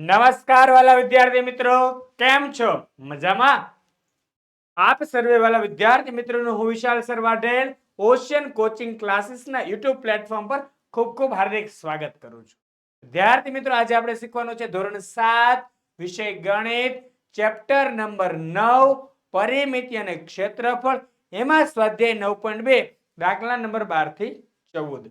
નમસ્કાર વાલા વિદ્યાર્થી મિત્રો. કેમ છો? મજામાં? આપ સર્વે વાલા વિદ્યાર્થી મિત્રોનું હું વિશાલ સરવાઢેલ, ઓશિયન કોચિંગ ક્લાસીસના યુટ્યુબ પ્લેટફોર્મ પર ખૂબ ખૂબ હાર્દિક સ્વાગત કરું છું. વિદ્યાર્થી મિત્રો, આજે આપણે શીખવાનું છે ધોરણ સાત, વિષય ગણિત, ચેપ્ટર નંબર નવ, પરિમિતિ અને ક્ષેત્રફળ. એમાં સ્વાધ્યાય નવ પોઈન્ટ બે, દાખલા નંબર બારથી ચૌદ.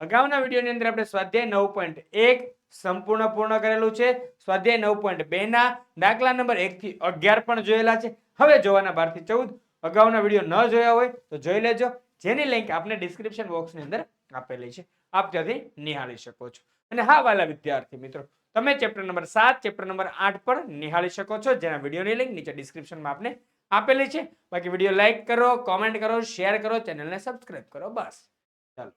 અગાઉના વિડીયોની અંદર આપણે સ્વાધ્યાય નવ પોઈન્ટ એક સંપૂર્ણ પૂર્ણ કરેલું છે. સ્વાધ્યાય નવ પોઈન્ટ બે ના દાખલા નંબર એક થી અગિયાર પણ જોયેલા છે. હવે જોવાના બારથી ચૌદ. અગાઉના વીડિયો ન જોયા હોય તો જોઈ લેજો. જેની લિંક આપને ડિસ્ક્રિપ્શન બોક્સની અંદર આપેલી છે. આપ ત્યાંથી નિહાળી શકો છો. અને હા, વાલા વિદ્યાર્થી મિત્રો, તમે ચેપ્ટર નંબર સાત ચેપ્ટર નંબર આઠ પણ નિહાળી શકો છો. જેના વિડીયોની લિંક નીચે ડિસ્ક્રિપ્શનમાં આપને આપેલી છે. બાકી વીડિયો લાઈક કરો કોમેન્ટ કરો શેર કરો ચેનલને સબસ્ક્રાઇબ કરો. બસ. ચાલો.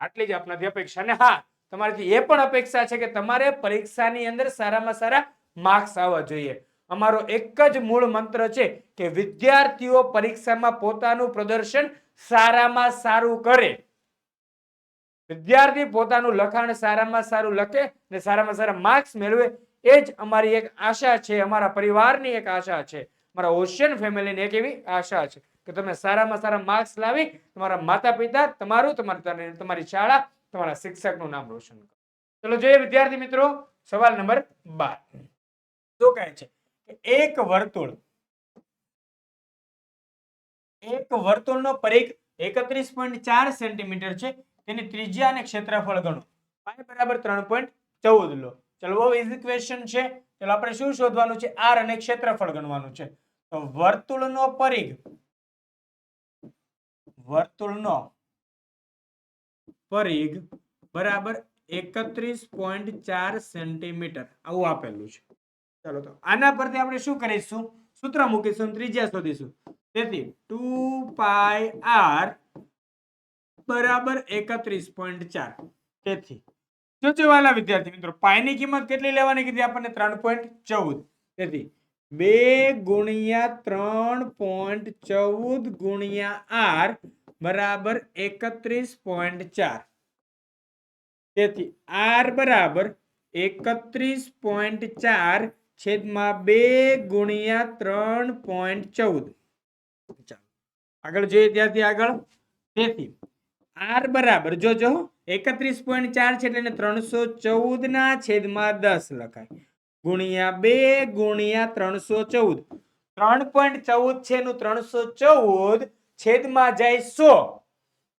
આટલી જ આપનાથી અપેક્ષા. અને હા તમારાથી એ પણ અપેક્ષા છે કે તમારે પરીક્ષાની અંદર સારામાં સારા માર્ક્સ આવવા જોઈએ. અમારો એક જ મૂળ મંત્ર છે કે વિદ્યાર્થીઓ પરીક્ષામાં પોતાનું પ્રદર્શન સારામાં સારું કરે. વિદ્યાર્થી પોતાનું લખાણ સારામાં સારું લખે અને સારામાં સારા માર્ક્સ મેળવે, એ જ અમારી એક આશા છે, અમારા પરિવારની એક આશા છે. અમારા ઓશિયન ફેમિલીની એક એવી આશા છે કે તમે સારામાં સારા માર્ક્સ લાવી, તમારા માતા પિતા તમારું તમારી તમારી શાળા તમારા શિક્ષકનું નામ રોશન કરો. ચલો જોઈએ વિદ્યાર્થી મિત્રો, સવાલ નંબર બાર. શું કહે છે? એક વર્તુળ, એક વર્તુળનો પરિઘ એકત્રીસ પોઈન્ટ ચાર સેન્ટીમીટર છે, તેની ત્રિજ્યા અને ક્ષેત્રફળ ગણો. પાય બરાબર ત્રણ પોઈન્ટ ચૌદ લો. ચલો, બહુ ઇઝી ક્વેશ્ચન છે. ચલો, આપણે શું શોધવાનું છે? આર અને ક્ષેત્રફળ ગણવાનું છે. તો વર્તુળનો પરિઘ, વર્તુળનો પરિઘ બરાબર એકત્રીસ પોઈન્ટ ચાર સેન્ટીમીટર. આવું આપેલું છે. ચાલો તો આના પરથી આપણે શું કરીશું? સૂત્ર મૂકીશું ત્રિજ્યા શોધીશું. તેથી ટુ પાય આર બરાબર એકત્રીસ પોઈન્ટ ચાર. તેથી જો જોવાલા વિદ્યાર્થી મિત્રો, પાયની કિંમત કેટલી લેવાની કીધી આપણને? ત્રણ પોઈન્ટ ચૌદ. તેથી બે ગુણ્યા ત્રણ પોઈન્ટ ચૌદ ગુણ્યા આર બરાબર એકત્રીસ પોઈન્ટ ચાર. તેથી આર બરાબર એકત્રીસ પોઈન્ટ ચાર છેદમાં બે ગુણ્યા ત્રણ પોઈન્ટ ચૌદ. આગળ જોઈએ ત્યાંથી આગળ. તેથી આર બરાબર જોજો, એકત્રીસ પોઈન્ટ ચાર છે એટલે ત્રણસો ચૌદ ના છેદમાં દસ લખાય. ગુણ્યા બે ગુણ્યા ત્રણસો ચૌદ. ત્રણ પોઈન્ટ ચૌદ છે એનું ત્રણસો ચૌદ છેદમાં જાય સો.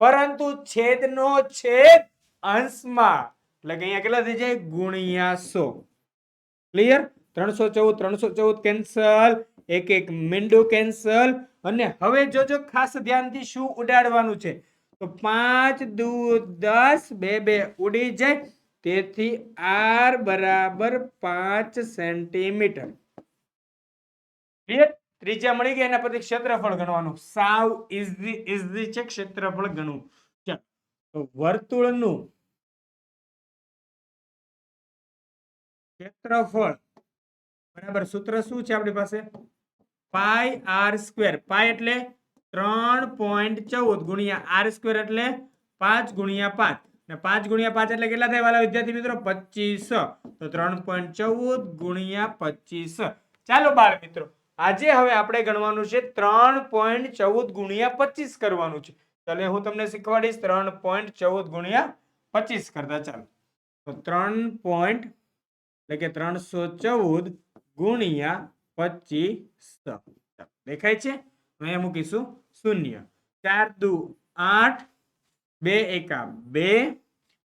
પરંતુ છેદનો છેદ અંશમાં, એટલે અહીંયા કેટલા થઈ જાય? ગુણ્યા સો. ક્લિયર ત્રણસો ચૌદ ત્રણસો ચૌદ કેન્સલ એક એક મીંડું કેન્સલ અને હવે જોજો ખાસ ધ્યાનથી શું ઉડાડવાનું છે. તો પાંચ, દુ, દસ, બે બે ઉડી જાય. તેથી આર બરાબર પાંચ સેન્ટીમીટર. ક્લિયર ત્રિજ્યા મળી ગઈ એના પરથી ક્ષેત્રફળ ગણવાનું. સાવ ઇઝી ઇઝી છે ક્ષેત્રફળ ગણવું. ચાલો વર્તુળનું ક્ષેત્રફળ, બરાબર સૂત્ર શું છે આપણી પાસે? Pi R square. પાય એટલે ત્રણ પોઈન્ટ ચૌદ ગુણ્યા આર સ્ક્વેર એટલે પાંચ ગુણ્યા પાંચ. ને પાંચ ગુણ્યા પાંચ એટલે કેટલા થાય વાલા વિદ્યાર્થી મિત્રો? પચીસ. તો ત્રણ પોઈન્ટ ચૌદ ગુણ્યા પચીસ. ચાલો બાળ મિત્રો આજે હવે આપણે ગણવાનું છે ત્રણ પોઈન્ટ ચૌદ ગુણ્યા પચીસ કરવાનું છે. ચાલે, હું તમને શીખવાડીશ ત્રણ પોઈન્ટ ચૌદ ગુણ્યા પચીસ કરતા. ચાલો. તો ત્રણ પોઈન્ટ, એટલે કે ત્રણસો ચૌદ ગુણ્યા પચીસ. દેખાય છે? અહીંયા મૂકીશું. શૂન્ય. ચાર દુ આઠ, બે એકા બે,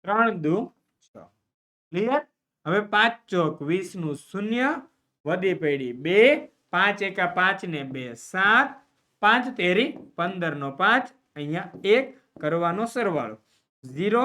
ત્રણ દુ છ. ક્લિયર હવે પાંચ ચોક વીસનું શૂન્ય વધી પડી બે પાંચ એકા પાંચ ને બે સાત. પાંચ તેરી પંદર નો પાંચ. અહીંયા એક કરવાનો સરવાળો. ઝીરો,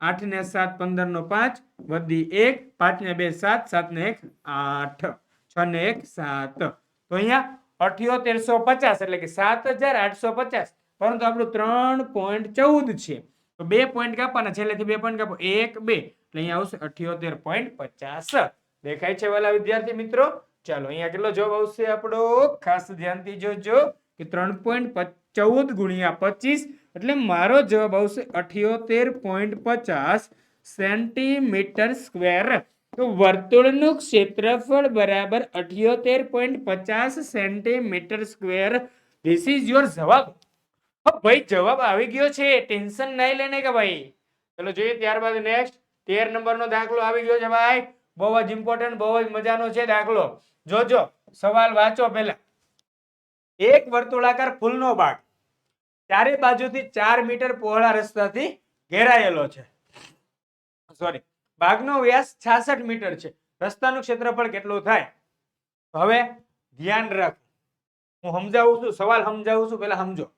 આઠ ને સાત પંદર નો પાંચ. વધી એક, પાંચ ને બે સાત સાત ને એક આઠ. છ ને એક સાત. તો અહીંયા અઠ્યોતેરસો પચાસ એટલે કે સાત હજાર આઠસો પચાસ. પરંતુ આપણું ત્રણ પોઈન્ટ ચૌદ છે. તો બે પોઈન્ટ કાપવાના છેલ્લેથી બે પોઈન્ટ કાપો. એક, બે. એટલે અહીંયા આવશે અઠ્યોતેર પોઈન્ટ પચાસ. દેખાય છે વાલા વિદ્યાર્થી મિત્રો? ચાલો, અહીંયા કેટલો જવાબ આવશે આપણો? ખાસ ધ્યાનથી જોજો કે ત્રણ પોઈન્ટ ચૌદ ગુણ્યા પચીસ, એટલે મારો જવાબ આવશે અઠ્યોતેર પોઈન્ટ પચાસ સેન્ટીમીટર સ્ક્વેર તો વર્તુળનું ક્ષેત્રફળ બરાબર અઠ્યોતેર પોઈન્ટ પચાસ centimetre square this is your જવાબ. ભાઈ, જવાબ આવી ગયો છે. ટેન્શન નહીં લેને કે ભાઈ? ચલો, જોઈએ ત્યારબાદ નેક્સ્ટ તેર નંબરનો દાખલો આવી ગયો છે, ભાઈ. બહુ જ ઇમ્પોર્ટન્ટ બહુ જ મજાનો છે દાખલો. જોજો, સવાલ વાંચો પહેલા. એક વર્તુળાકાર ફૂલનો બાગ ચારે બાજુથી ચાર મીટર પહોળા રસ્તાથી ઘેરાયેલો છે. સોરી બાગનો વ્યાસ 66 મીટર છે. રસ્તાનું ક્ષેત્રફળ કેટલું થાય? હવે ધ્યાન રાખ. હું સમજાવું છું, સવાલ સમજાવું છું પેલા સમજો.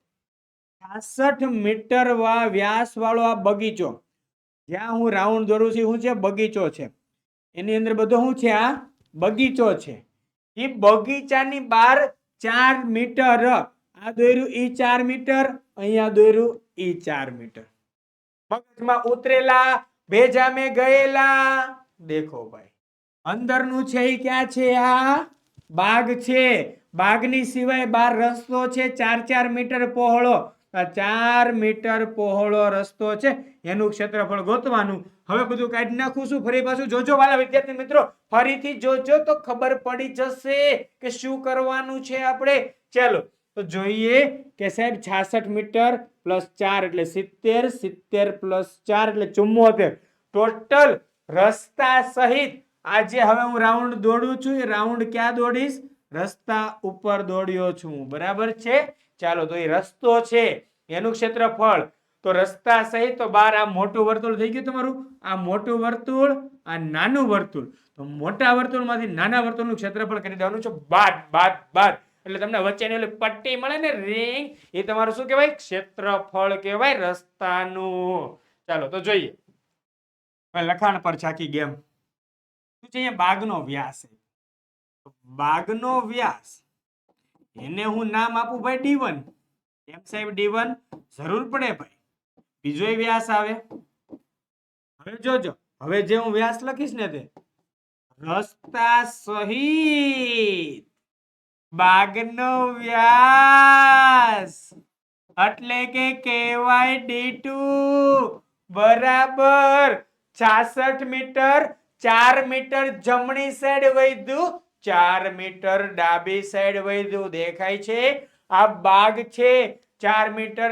66 મીટર વા વ્યાસ વાળો આ બગીચો. જ્યાં હું રાઉન્ડ દોરું છું શું છે? બગીચો છે. એની અંદર બધો શું છે? આ બગીચો છે. એ બગીચાની બહાર ચાર મીટર. આ દોર્યું ઈ ચાર મીટર, અહીંયા દોર્યું ઈ ચાર મીટર. મગજમાં ઉતરેલા, ભેજામે ગયેલા. દેખો ભાઈ, અંદરનું છે એ ક્યાં છે આ? બાગ છે. બાગની સિવાય બાર રસ્તો છે, ચાર ચાર મીટર પહોળો. ચાર મીટર પહોળો રસ્તો છે. એનું ક્ષેત્રફળ ગોતવાનું હવે બધું કાઢી નાખું છું ફરી પાછું જોજો વાલા વિદ્યાર્થી મિત્રો. ફરીથી જોજો તો ખબર પડી જશે કે શું કરવાનું છે આપણે. ચાલો, તો જોઈએ કે સાહેબ છાસઠ મીટર પ્લસ ચાર એટલે સિત્તેર સિત્તેર પ્લસ ચાર એટલે ચુમ્મોતેર. ટોટલ રસ્તા સહિત આજે હવે હું રાઉન્ડ દોડું છું. એ રાઉન્ડ ક્યાં દોડીશ? રસ્તા ઉપર દોડ્યો છું બરાબર છે? ચાલો, તો એ રસ્તો છે. એનું ક્ષેત્રફળ તો રસ્તા સહિત તો બાર આ મોટું વર્તુળ થઈ ગયું તમારું. આ મોટું વર્તુળ, આ નાનું વર્તુળ. તો મોટા વર્તુળમાંથી નાના વર્તુળનું ક્ષેત્રફળ કરી દેવાનું છે. બાદ બાદ બાદ. એટલે તમને વચ્ચેની ઓલી પટ્ટી મળે ને રિંગ એ તમારું શું કહેવાય? ક્ષેત્રફળ કહેવાય રસ્તાનું. ચાલો, તો જોઈએ. લખાણ પર છાકી ગેમ. શું છે અહીંયા? બાગનો વ્યાસ બાગનો વ્યાસ, એને હું નામ આપું ભાઈ ડી વન એમ સાહેબ ડી વન જરૂર પડે ભાઈ. બીજો વ્યાસ આવે. હવે જોજો. હવે જે હું વ્યાસ લખીશ ને તે. રસ્તા સહિત બાગનો વ્યાસ. એટલે કે કહેવાય ડી બરાબર છાસઠ મીટર, ચાર મીટર જમણી સાઈડ વધ્યું ચાર મીટર ડાબી સાઈડ વધ્યું દેખાય છે? આ બાગ છે. ચાર મીટર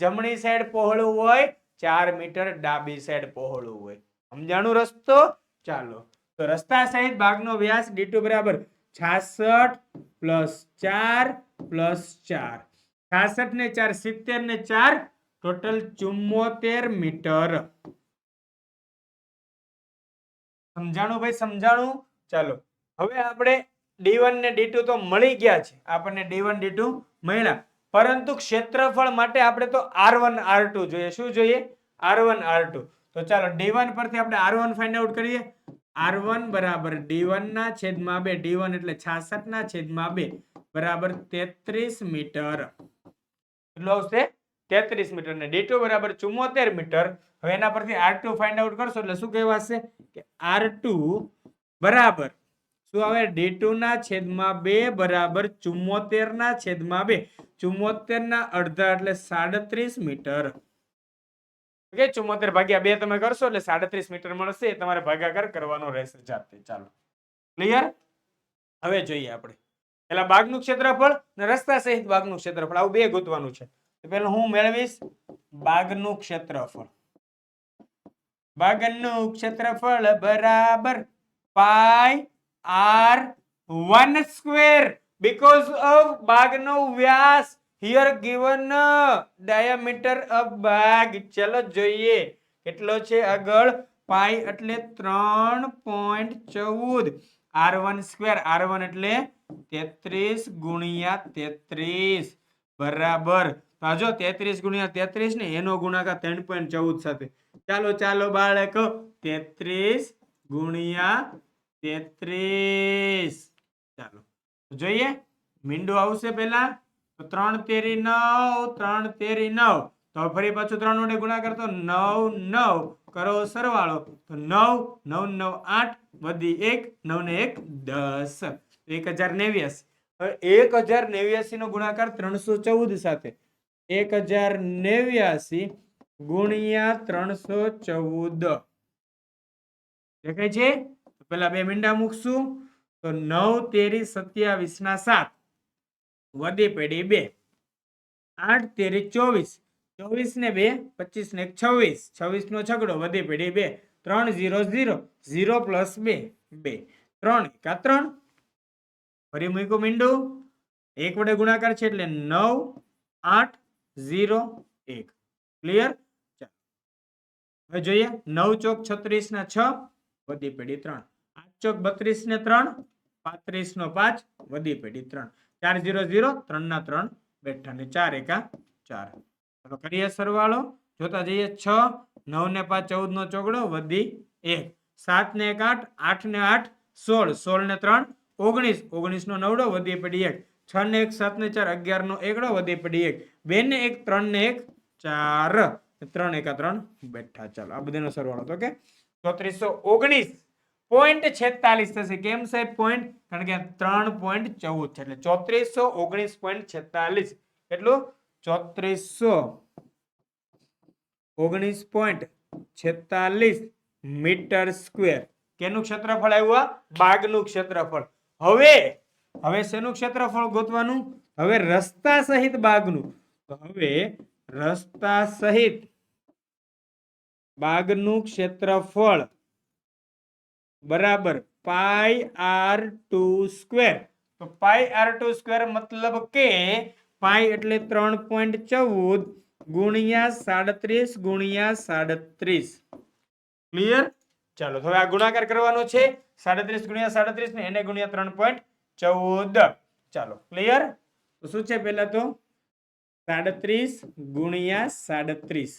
જમણી સાઈડ પહોળું હોય, ચાર મીટર ડાબી સાઈડ પહોળું હોય. સમજાણું રસ્તો? ચાલો. તો રસ્તા સહિત ભાગનો વ્યાસ ડી બરાબર છાસઠ પ્લસ ચાર પ્લસ ચાર. છાસઠ ને ચાર, સિત્તેર ને ચાર ટોટલ ચુમ્મોતેર મીટર. સમજાણું ભાઈ, સમજાણું? ચાલો. હવે આપણે ડી ને ડી તો મળી ગયા છે. આપણને ડી વન ડી ટુ મળ્યા. પરંતુ ક્ષેત્રફળ માટે આપણે તો આર વન, આર ટુ જોઈએ. શું જોઈએ? R one, R two. તો ચાલો, ડી વન પરથી આપણે આર વન ફાઇન્ડ આઉટ કરીએ. આર વન બરાબર ડી વન ના છેદમાં બે. ડી વન એટલે છાસઠ ના છેદમાં બે. બરાબર તેત્રીસ મીટર. કેટલું આવશે? તેત્રીસ મીટર. ને ડી ટુ બરાબર ચુમ્મોતેર મીટર. હવે એના પરથી આર ટુ ફાઇન્ડ આઉટ કરશો એટલે શું કહેવાશે? કે આર ટુ બરાબર શું આવે? ડી ના છેદમાં બે બરાબર ચુમ્મોતેર ના છેદમાં બે. ચુમ્મોતેર ના અડધા એટલે સાડત્રીસ મીટર. ઓકે, ચુમ્મોતેર ભાગ્યા બે તમે કરશો એટલે સાડત્રીસ મીટર મળશે. તમારે ભાગાકાર કરવાનો રહેશે જાતે. ચાલો. ક્લિયર હવે જોઈએ આપણે. પેલા બાગનું ક્ષેત્રફળ ને રસ્તા સહિત બાગનું ક્ષેત્રફળ. આવું બે ગોતવાનું છે. તો પહેલા હું મેળવીશ? બાગનું ક્ષેત્રફળ. બાગનું ક્ષેત્રફળ બરાબર pi R one square because of બાગનો વ્યાસ હિયર ગિવન ડાયામીટર ઓફ બાગ ચલો જોઈએ કેટલો છે આગળ? પાઈ એટલે ત્રણ પોઈન્ટ ચૌદ. R one square R one એટલે તેત્રીસ ગુણ્યા તેત્રીસ. બરાબર. તો જો તેત્રીસ ગુણ્યા તેત્રીસ ને એનો ગુણાકાર ત્રણ પોઈન્ટ ચૌદ સાથે. ચાલો ચાલો બાળકો. તેત્રીસ ગુણ્યા તેત્રીસ. ચાલો જોઈએ, મીંડું આવશે પેલા તો ત્રણ તેરી નવ, ત્રણ તેરી નવ. તો ફરી પાછું ત્રણ વડે ગુણાકાર તો નવ નવ. કરો સરવાળો. તો નવ નવ નવ, આઠ બધી એક, નવ ને એક, દસ. એક હજાર નેવ્યાસી. એક હજાર નેવ્યાસી નો ગુણાકાર ત્રણસો ચૌદ સાથે. એક હજાર નેવ્યાસી ગુણ્યા ત્રણસો ચૌદ. દેખાય છે? પેલા બે મીંડા મૂકશું. તો નવ, તેરી, સત્યાવીસ ના સાત. વધી પેઢી બે. આઠ, તેરી, ચોવીસ. ચોવીસ ને બે, પચીસ ને છવ્વીસ. છવ્વીસ નો છગડો વધી પેઢી બે. ત્રણ, ઝીરો ઝીરો. ઝીરો પ્લસ બે બે. ત્રણ, એકા ત્રણ. ફરી મૂક્યું મીંડું. એક વડે ગુણાકાર છે એટલે નવ, આઠ, ઝીરો, એક. ક્લિયર? હવે જોઈએ. નવ ચોક છત્રીસ ના છ, વધી પેઢી ત્રણ. ચોક બત્રીસ ને ત્રણ, પાંત્રીસ નો પાંચ વધી પેઢી ત્રણ. ચાર ઝીરો ઝીરો ત્રણ ના ત્રણ, બેઠા ને ચાર, એકા ચાર. ચાલો કરીએ સરવાળો. જોતા જઈએ છ, નવ ને પાંચ, ચૌદ નો ચોગડો વધી એક. સાત ને એક, આઠ આઠ ને આઠ, સોળ. સોળ ને ત્રણ, ઓગણીસ. ઓગણીસ નો નવડો વધી પડી એક. છ ને એક, સાત ને ચાર, અગિયાર નો એકડો વધી પડી એક. બે ને એક, ત્રણ ને એક, ચાર. ત્રણ એકા ત્રણ, બેઠા. ચાલો આ બધાનો સરવાળો તો કે ચોત્રીસો ઓગણીસ. પોઈન્ટ છેતાલીસ થશે. કેમ સાહેબ પોઈન્ટ કારણ કે ત્રણ પોઈન્ટ ચૌદ છે. એટલે ચોત્રીસો ઓગણીસ પોઈન્ટ છેતાલીસ. એટલું ચોત્રીસો ઓગણીસ પોઈન્ટ છેતાલીસ મીટર સ્ક્વેર. કેનું ક્ષેત્રફળ આવ્યું બાગનું ક્ષેત્રફળ. હવે હવે શેનું ક્ષેત્રફળ ગોતવાનું? હવે રસ્તા સહિત બાગનું. તો હવે રસ્તા સહિત બાગનું ક્ષેત્રફળ બરાબર. પાઈ આર ટુ સ્ક્વેર તો પાઈ આર ટુ સ્ક્વેર મતલબ કે પાઈ એટલે ત્રણ પોઈન્ટ ચૌદ ગુણ્યા સાડત્રીસ ગુણ્યા સાડત્રીસ. ક્લિયર ચાલો હવે આ ગુણાકાર કરવાનો છે. સાડત્રીસ ગુણ્યા સાડત્રીસ ને એને ગુણ્યા ત્રણ પોઈન્ટ ચૌદ. ચાલો ક્લિયર તો શું છે પહેલા તો? સાડત્રીસ ગુણ્યા સાડત્રીસ.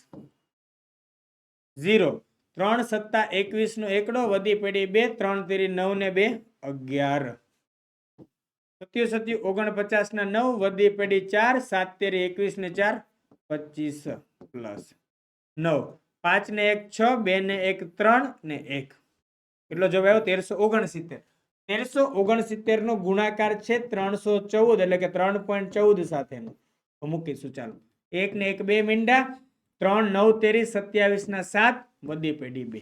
ઝીરો ત્રણ સત્તા એકવીસ નો એકડો, વધી પડી બે, ત્રણ તેરી નવ ને બે, અગિયાર. સત્યુ સત્યુ ઓગણપચાસ ના નવ, વધી પડી ચાર, સાત તેરી એકવીસ ને ચાર, પચીસ પ્લસ નવ. પાંચ ને એક, છ બે ને એક ત્રણ ને એક. એટલો જવાબ આવ્યો? તેરસો ઓગણસિત્તેર. તેરસો ઓગણસિત્તેર નો ગુણાકાર છે ત્રણસો ચૌદ, એટલે કે ત્રણ પોઈન્ટ ચૌદ સાથેનો. મૂકીશું, ચાલો. એક ને એક બે મીંડા ત્રણ, નવ, તેરી, સત્યાવીસ ના સાત વધી પેઢી બે.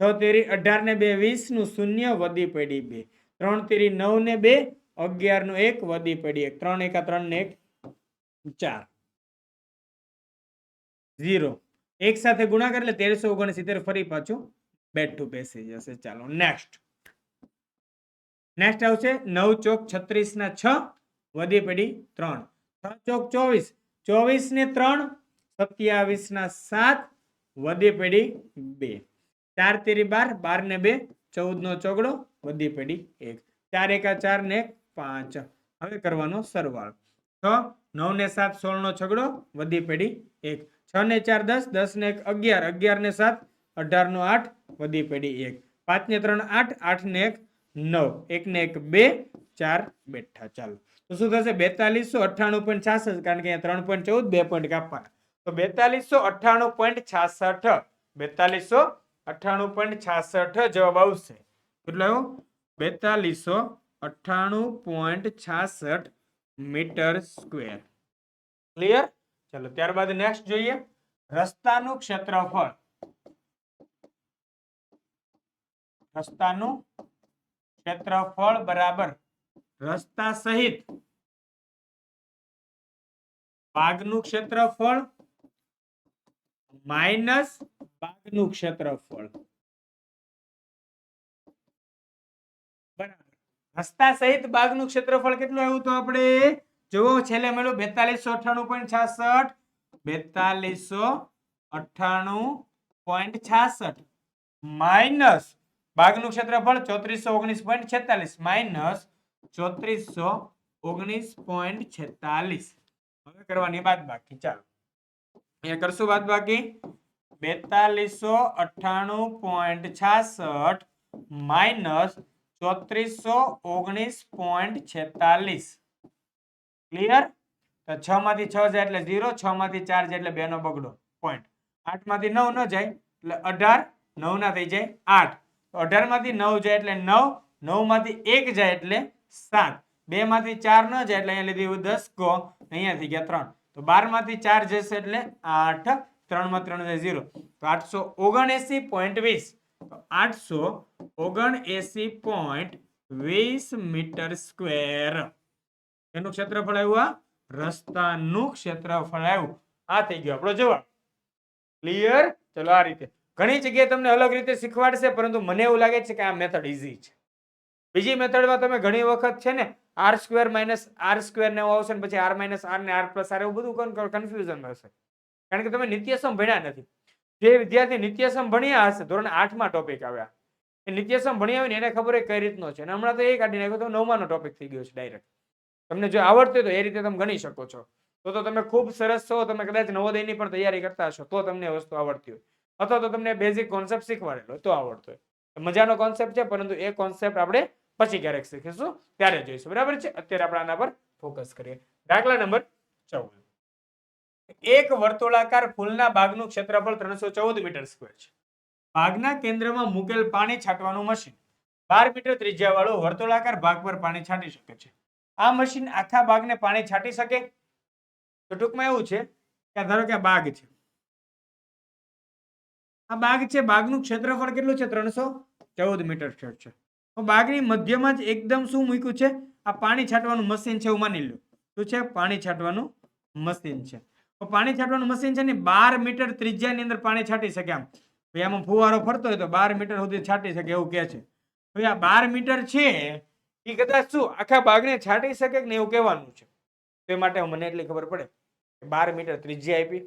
છ, તેરી, અઢાર ને બે, વીસનું શૂન્ય વધી પેઢી બે. ત્રણ, તેરી, નવ ને બે, અગિયારનું એક વધી પેઢી એક. ત્રણ એકા ત્રણ ને એક, ચાર. ઝીરો. એક સાથે ગુણાકાર એટલે તેરસો ઓગણસિત્તેર ફરી પાછું બેઠું બેસી જશે. ચાલો, નેક્સ્ટ. નેક્સ્ટ આવશે નવ ચોક છત્રીસ ના છ વધી પડી ત્રણ. છ ચોક ચોવીસ. ચોવીસ ને ત્રણ સત્યાવીસ ના સાત, વધી પેઢી બે. ચાર તેરી બાર બાર ને બે ચૌદ નો ચોગડો, વધી પેઢી એક. ચાર એકા ચાર ને પાંચ. હવે કરવાનો સરવાળો. છ, નવ ને સાત સોળ નો છગડો, વધી પેઢી એક. છ ને ચાર, દસ દસ ને એક, અગિયાર. અગિયાર ને સાત અઢાર નો આઠ, વધી પેઢી એક. પાંચ ને ત્રણ, આઠ આઠ ને એક, નવ. એક ને એક, બે, ચાર, બેઠા. ચાલો. તો શું થશે? બેતાલીસો અઠ્ઠાણું પોઈન્ટ છાસઠ, કારણ કે અહીંયા ત્રણ પોઈન્ટ ચૌદ, બે પોઈન્ટ કાપવાના. તો બેતાલીસો અઠ્ઠાણું પોઈન્ટ છાસઠ બેતાલીસો અઠ્ઠાણું પોઈન્ટ છાસઠ જવાબ આવશે। કેટલો આવ્યો? બેતાલીસો અઠ્ઠાણું પોઈન્ટ છાસઠ મીટર સ્ક્વેર. ક્લિયર? ચલો, ત્યારબાદ નેક્સ્ટ જોઈએ. રસ્તાનું ક્ષેત્રફળ. રસ્તાનું ક્ષેત્રફળ બરાબર રસ્તા સહિત. બાગનું ક્ષેત્રફળ માઇનસ બાગનું ક્ષેત્રફળ. બરાબર. સહિત બાગનું ક્ષેત્રફળ કેટલું આવ્યું તો આપણે? જુઓ, છેલ્લે મળ્યું બેતાલીસો અઠ્ઠાણું પોઈન્ટ છાસઠ. બેતાલીસો અઠાણું પોઈન્ટ છાસઠ. માઇનસ બાગનું ક્ષેત્રફળ ચોત્રીસો ઓગણીસ પોઈન્ટ છેતાલીસ. માઇનસ ચોત્રીસો ઓગણીસ પોઈન્ટ છેતાલીસ. હવે કરવાની બાદ બાકી ચાલો. અહીંયા કરશું બાદ બાકી. બેતાલીસો અઠ્ઠાણું પોઈન્ટ છાસઠ માઇનસ ચોત્રીસો ઓગણીસ પોઈન્ટ છેતાલીસ. ક્લિયર તો છ માંથી છ જાય એટલે ઝીરો છ માંથી ચાર જાય એટલે બે નો બગડો. પોઈન્ટ આઠમાંથી નવ ન જાય એટલે અઢાર, નવ ના થઈ જાય આઠ. અઢારમાંથી નવ જાય એટલે નવ નવમાંથી એક જાય એટલે સાત. બે માંથી ચાર ન જાય એટલે અહીંયા લીધી દસ કો અહીંયા થઈ ગયા ત્રણ. તો બારમાંથી ચાર જશે એટલે આઠ ત્રણમાં ત્રણ જાય ઝીરો. તો આઠસો ઓગણએસી પોઈન્ટ વીસ. આઠસો ઓગણએસી પોઈન્ટ વીસ મીટર સ્ક્વેર એનું ક્ષેત્રફળ આવ્યું આ? રસ્તાનું ક્ષેત્રફળ આવ્યું. આ થઈ ગયો આપણો જવાબ. ક્લિયર ચલો આ રીતે. ઘણી જગ્યાએ તમને અલગ રીતે શીખવાડશે, પરંતુ મને એવું લાગે છે કે આ મેથડ ઇઝી છે. બીજી મેથડમાં તમે ઘણી વખત છે ને R square minus R square ને એવું આવશે ને પછી આર માઇનસ આર ને આર પ્લસ આર એવું બધું કન્ફ્યુઝન હશે. કારણ કે તમે નિત્યસમ ભણ્યા નથી. જે વિદ્યાર્થી નિત્યસમ ભણ્યા હશે, ધોરણ આઠમાં ટોપિક આવ્યા. એ નિત્યસમ ભણ્યા હોય ને એને ખબર કઈ રીતનો છે. અને હમણાં તો એ કાઢી નાખ્યો તો નવમાનો ટોપિક થઈ ગયો છે ડાયરેક્ટ તમને જો આવડતું હોય તો એ રીતે તમે ગણી શકો છો. તો તો તમે ખૂબ સરસ છો, તમે કદાચ નવોદયની પણ તૈયારી કરતા હશો, તો તમને વસ્તુ આવડતી હોય. અથવા તો તમને બેઝિક કોન્સેપ્ટ શીખવાડેલો તો આવડતો હોય. મજાનો કોન્સેપ્ટ છે, પરંતુ એ કોન્સેપ્ટ આપણે પછી ક્યારેક શીખીશું, ત્યારે જોઈશું. બરાબર છે? અત્યારે આપણે આના પર ફોકસ કરીએ. દાખલા નંબર ચૌદ. એક વર્તુળાકાર ફૂલના બાગનું ક્ષેત્રફળ ત્રણસો ચૌદ મીટર સ્ક્વેર છે. બાગના કેન્દ્રમાં મૂકેલ પાણી છાંટવાનું મશીન બાર મીટર ત્રિજ્યા વાળું વર્તુળાકાર ભાગ પર પાણી છાંટી શકે છે. આ મશીન આખા બાગને પાણી છાંટી શકે? તો ટૂંકમાં એવું છે કે ધારો કે બાગ છે. આ બાગ છે, બાગનું ક્ષેત્રફળ કેટલું છે? ત્રણસો ચૌદ મીટર છે. બાગની મધ્યમાં જ એકદમ શું મૂક્યું છે? આ પાણી છાંટવાનું મશીન છે એવું માની લો શું છે? પાણી છાંટવાનું મશીન છે. તો પાણી છાંટવાનું મશીન છે ને બાર મીટર ત્રિજ્યાની અંદર પાણી છાંટી શકે આમ. ભાઈ આમાં ફુવારો ફરતો હોય તો બાર મીટર સુધી છાંટી શકે એવું કે છે. હવે આ બાર મીટર છે એ કદાચ શું આખા બાગને છાંટી શકે કે ને એવું કહેવાનું છે. તે માટે મને એટલી ખબર પડે કે બાર મીટર ત્રિજ્યા આપી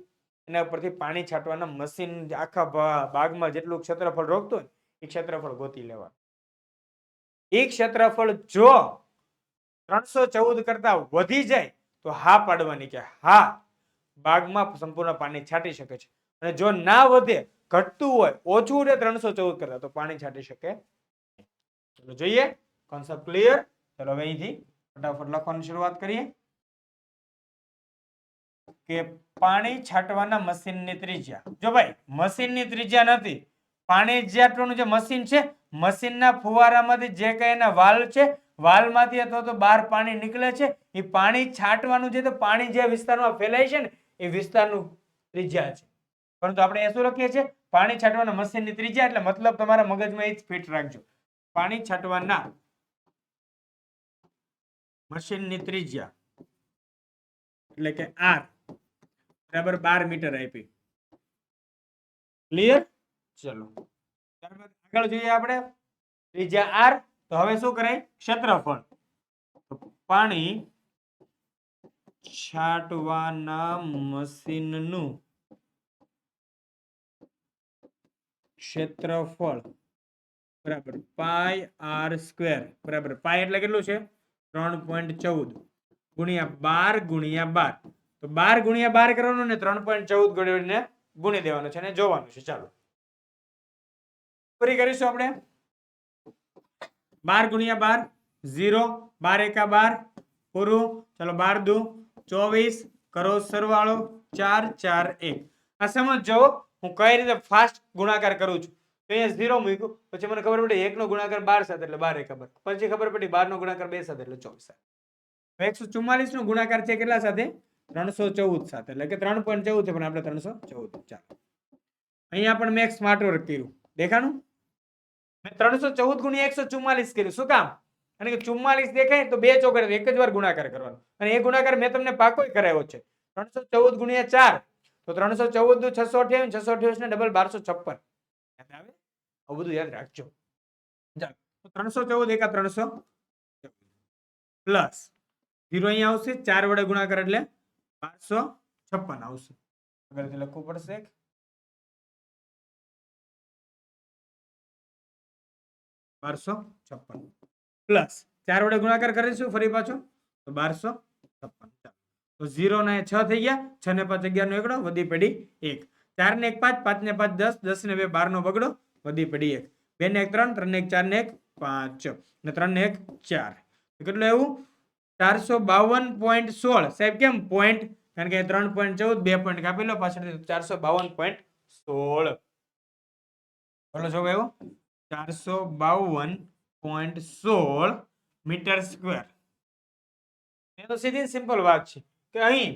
એના ઉપરથી પાણી છાંટવાના મશીન આખા બાગમાં જેટલું ક્ષેત્રફળ રોકતું હોય એ ક્ષેત્રફળ ગોતી લેવાનું. એ ક્ષેત્રફળ જો ત્રણસો ચૌદ કરતા વધી જાય, તો હા પાડવાની કે હા બાગમાં સંપૂર્ણ પાણી છાંટી શકે છે. અને જો ના વધે, ઘટતું હોય, ઓછું રહે ત્રણસો ચૌદ કરતા, તો પાણી છાંટી શકે ચલો જોઈએ કોન્સેપ્ટ ક્લિયર ચલો હવે અહીંથી ફટાફટ લખવાની શરૂઆત કરીએ. કે પાણી છાંટવાના મશીનની ત્રિજ્યા. જો ભાઈ, મશીનની ત્રિજ્યા નથી પાણી છાંટવાનું જે મશીન છે, મશીનના ફુવારામાંથી જે કઈ એના વાલ છે, વાલમાંથી અથવા તો બહાર પાણી નીકળે છે, એ પાણી છાંટવાનું છે તો પાણી જે વિસ્તારમાં ફેલાય છે ને, એ વિસ્તારનું ત્રિજ્યા છે. પરંતુ આપણે એ શું લખીએ છીએ? પાણી છાંટવાના મશીનની ત્રિજ્યા, એટલે મતલબ તમારા મગજમાં એ જ ફિટ રાખજો. પાણી છાંટવાના મશીનની ત્રિજ્યા, એટલે કે આર બરાબર બાર મીટર આપી. ક્લિયર ચલો. આગળ જોઈએ આપણે. ત્રીજા આર તો હવે શું કરાય? ક્ષેત્રફળ. પાણી છાંટવાના મશીનનું ક્ષેત્રફળ બરાબર પાય આર સ્ક્વેર. બરાબર. પાય એટલે કેટલું છે? ત્રણ પોઈન્ટ ચૌદ ગુણ્યા બાર ગુણ્યા બાર. તો બાર ગુણ્યા બાર કરવાનું ને ત્રણ પોઈન્ટ ચૌદ ગુણીને ગુણી દેવાનું છે અને જોવાનું છે. ચાલો. પૂરી કરીશું આપણે. બાર ગુણ્યા બાર, ઝીરો, બાર એકા બાર, પૂરું. ચલો બાર દુ, ચોવીસ કરો સરવાળો, ચાર ચાર, એક. આ સમજો હું કઈ રીતે ફાસ્ટ ગુણાકાર કરું છું. તો અહીંયા ઝીરો મૂક્યું, પછી મને ખબર પડી એકનો ગુણાકાર બાર સાથે એટલે બાર એકા બાર. પછી ખબર પડી બાર નો ગુણાકાર બે સાથે એટલે ચોવીસ સાથે એકસો ચુમ્માલીસ નો ગુણાકાર છે કેટલા સાથે? ત્રણસો ચૌદ સાથે એટલે કે ત્રણ પોઈન્ટ ચૌદ છે, પણ આપણે ત્રણસો ચૌદ, ચાલો. અહીંયા પણ મેં એક સ્માર્ટ વર્ક કર્યું. દેખાણું? મેં ત્રણસો ચૌદ ગુણ્યા એકસો ચુમ્માલીસ કર્યું. શું કામ? અને ચુમ્માલીસ દેખાય તો બે ચોકડે એક જ વાર ગુણાકાર કરવાનો. અને એ ગુણાકાર મેં તમને પાકો કરાવ્યો છે. ત્રણસો ચૌદ ગુણ્યા ચાર, તો ત્રણસો ચૌદ દુ છસો અઠ્યાવીસ છસો અઠ્યાવીસ ને ડબલ બારસો છપ્પન. યાદ આવે? આવું બધું યાદ રાખજો. ચાલો ત્રણસો ચૌદ એકા ત્રણસો પ્લસ ઝીરો અહીંયા આવશે, ચાર વડે ગુણાકાર એટલે બારસો છપ્પન આવશે. આગળથી લખવું પડશે. બારસો છપ્પન. પ્લસ ચાર વડે ગુણાકાર કરીશું ફરી પાછો? તો બારસો છપ્પન. તો ઝીરો ને છ થઈ ગયા. છ ને પાંચ અગિયાર નો એકડો, વધી પડી એક. ચાર ને એક પાંચ પાંચ ને પાંચ દસ દસ ને બે બાર નો બગડો, વધી પડી એક. બે ને એક ત્રણ ત્રણ ને એક ચાર ને એક પાંચ. ને ત્રણ ને એક ચાર. કેટલું એવું ચારસો બાવન પોઈન્ટ સોળ. સાહેબ, કેમ પોઈન્ટ કારણ કે ત્રણ પોઈન્ટ ચૌદ, બે પોઈન્ટ કાપી લો પાછળ ચારસો બાવન પોઈન્ટ સોળ. બોલો છો એવું ચારસો બાવન પોઈન્ટ સોળ મીટર સ્ક્વેર. તો સીધી સિમ્પલ વાત છે કે અહીં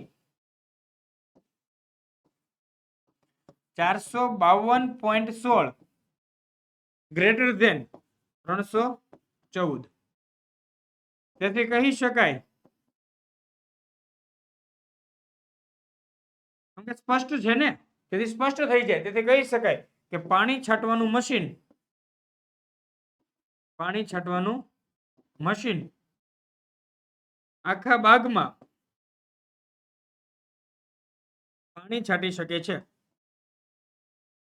ચારસો બાવન પોઈન્ટ સોળ ગ્રેટર ધેન ત્રણસો ચૌદ. તેથી કહી શકાય સ્પષ્ટ છે ને? તેથી સ્પષ્ટ થઈ જાય. તેથી કહી શકાય કે પાણી છાંટવાનું મશીન પાણી છાંટવાનું મશીન. આખા બાગમાં પાણી છાંટી શકે છે.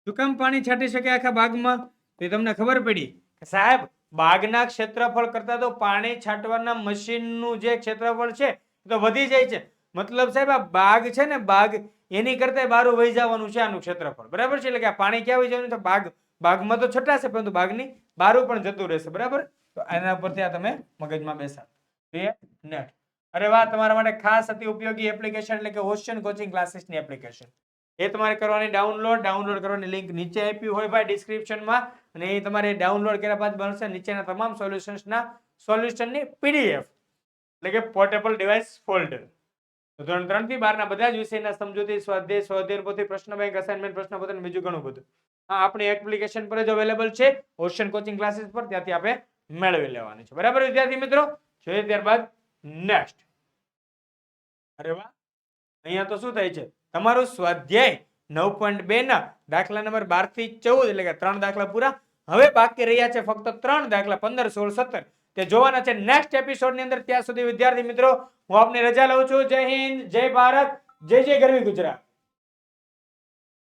શું કામ પાણી છાંટી શકે આખા બાગમાં? તો તમને ખબર પડી સાહેબ, બાગના ક્ષેત્રફળ કરતા તો પાણી છાંટવાના મશીનનું જે ક્ષેત્રફળ છે તો વધી જાય છે. મતલબ સાહેબ, આ બાગ છે ને, બાગ એની કરતા બારું વહી જવાનું છે આનું ક્ષેત્રફળ. બરાબર છે? એટલે કે આ પાણી ક્યાં વહી જવાનું છે? બાગ, બાગમાં તો છટાશે, પરંતુ બાગની બારું પણ જતું રહેશે, બરાબર? તો એના પરથી આ તમે મગજમાં બેસા નેટ અરે વાહ, તમારા માટે ખાસ અતિ ઉપયોગી એપ્લિકેશન એટલે કે ઓશન કોચિંગ ક્લાસીસની એપ્લિકેશન એ તમારે કરવાની ડાઉનલોડ ડાઉનલોડ કરવાની લિંક નીચે આપી હોય ભાઈ ડિસ્ક્રિપ્શનમાં અને એ તમારે ડાઉનલોડ કર્યા બાદ બનશે નીચેના તમામ સોલ્યુશન્સના સોલ્યુશનની પીડીએફ એટલે કે પોર્ટેબલ ડિવાઇસ ફોલ્ડર તો ધોરણ ત્રણથી બારના બધા જ વિષયના સમજૂતી, સ્વાધ્યાય સ્વાધ્યાય પોતે પ્રશ્ન બેંક અસાઇનમેન્ટ પ્રશ્ન પોતાને બીજું ઘણું બધું. આપણી એપ્લિકેશન પર જ અવેલેબલ છે. ઓશન કોચિંગ ક્લાસીસ પર ત્યાંથી આપણે મેળવી લેવાની છે. બરાબર વિદ્યાર્થી મિત્રો? જોઈએ ત્યારબાદ નેક્સ્ટ અરે વાહ! અહીંયા તો શું થાય છે? તમારું સ્વાધ્યાય નવ પોઈન્ટ બે ના દાખલા નંબર બારથી ચૌદ એટલે કે ત્રણ દાખલા પૂરા. હવે બાકી રહ્યા છે ફક્ત ત્રણ દાખલા, પંદર, સોળ, સત્તર. તે જોવાના છે નેક્સ્ટ એપિસોડની અંદર. ત્યાં સુધી વિદ્યાર્થી મિત્રો, હું આપને રજા લઉં છું. જય હિન્દ, જય ભારત, જય જય ગરવી ગુજરાત.